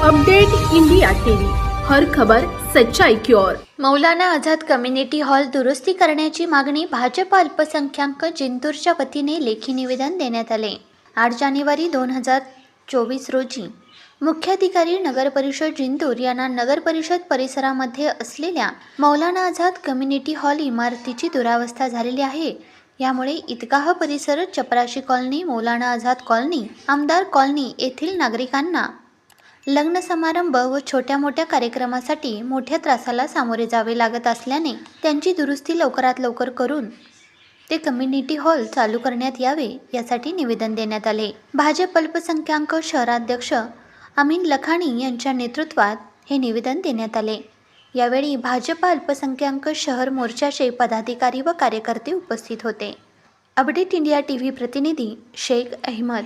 Update India TV. हर खबर सच्चाई की ओर. मौलाना आझाद कम्युनिटी हॉल दुरुस्ती करण्याची मागणी भाजप अल्पसंख्याक जिंतूरच्या वतीने लेखी निवेदन देण्यात आले. आठ जानेवारी दोन हजार चोवीस रोजी. मुख्याधिकारी नगर परिषद जिंतूर यांना नगर परिषद परिसरामध्ये असलेल्या मौलाना आझाद कम्युनिटी हॉल इमारतीची दुरावस्था झालेली आहे. यामुळे इतकाह परिसर Chaprasi colony Maulana Azad colony Aamdar colony येथील नागरिकांना लग्न समारंभ व छोट्या मोठ्या कार्यक्रमासाठी मोठ्या त्रासाला सामोरे जावे लागत असल्याने त्यांची दुरुस्ती लवकरात लवकर करून ते कम्युनिटी हॉल चालू करण्यात यावे यासाठी निवेदन देण्यात आले. भाजप अल्पसंख्याक शहराध्यक्ष अमीन लखाणी यांच्या नेतृत्वात हे निवेदन देण्यात आले. यावेळी भाजप अल्पसंख्याक शहर मोर्चाचे पदाधिकारी व कार्यकर्ते उपस्थित होते. अपडेट इंडिया टी व्ही प्रतिनिधी शेख अहमद